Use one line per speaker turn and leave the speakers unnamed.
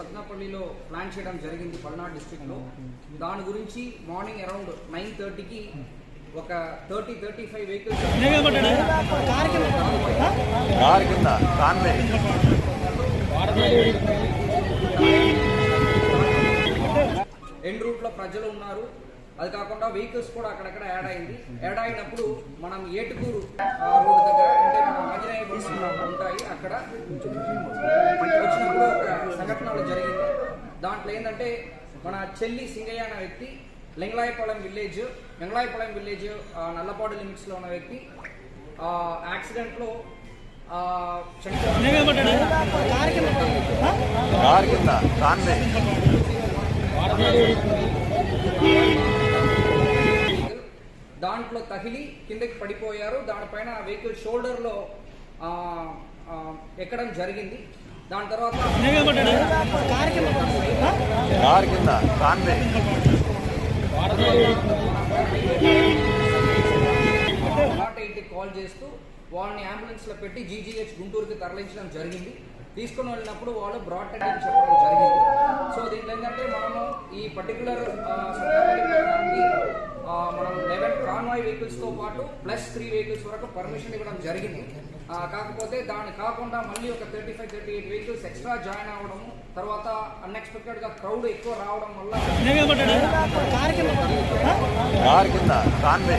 సత్నాపల్లిలో plan చేయడం జరిగింది పల్నాడు డిస్ట్రిక్ట్లో దాని గురించి మార్నింగ్ అరౌండ్ నైన్ థర్టీకి ఒక థర్టీ థర్టీ ఫైవ్ వెహికల్స్ ఎండ్ రూట్లో ప్రజలు ఉన్నారు. అది కాకుండా వెహికల్స్ కూడా అక్కడక్కడ యాడ్ అయింది. యాడ్ అయినప్పుడు మనం ఏటుకూరు ఆ, రోడ్ దగ్గర అంటే మనం ఆంజనేయ బస్సు ఉంటాయి అక్కడ. సంఘటనలు జరిగింది. దాంట్లో ఏంటంటే మన చెల్లి సింగయ్య అనే వ్యక్తి లింగలాయపాలెం విలేజ్ లింగలాయపాలెం విలేజ్ నల్లపాడు లిమిట్స్లో ఉన్న వ్యక్తి ఆ, యాక్సిడెంట్లో ఆ, చనిపోవడం
కారు కింద కాన్వే
దాంట్లో తగిలి కిందకి పడిపోయారు. దానిపైన వెహికల్ షోల్డర్లో ఆ, ఆ, ఎక్కడం జరిగింది. దాని తర్వాత
కారు కింద కాన్వే.
నాట్ ఎయిట్కి కాల్ చేస్తూ వాళ్ళని అంబులెన్స్లో పెట్టి జీజీహెచ్ గుంటూరుకి తరలించడం జరిగింది. తీసుకుని వెళ్ళినప్పుడు వాళ్ళు బ్రాడ్ అని చెప్పడం జరిగింది. సో దీంట్లో ఏంటంటే మనము ఈ పర్టికులర్ మనం లెవెన్ కాన్వాయ్ వెహికల్స్తో పాటు ప్లస్ త్రీ వెహికల్స్ వరకు పర్మిషన్ ఇవ్వడం జరిగింది. ఆ, కాకపోతే దాన్ని కాకుండా మళ్ళీ ఒక thirty five thirty eight vehicles extra join అవ్వడము తర్వాత అన్ఎక్స్పెక్టెడ్గా క్రౌడ్ ఎక్కువ రావడం వల్ల
కారు కింద. Convoy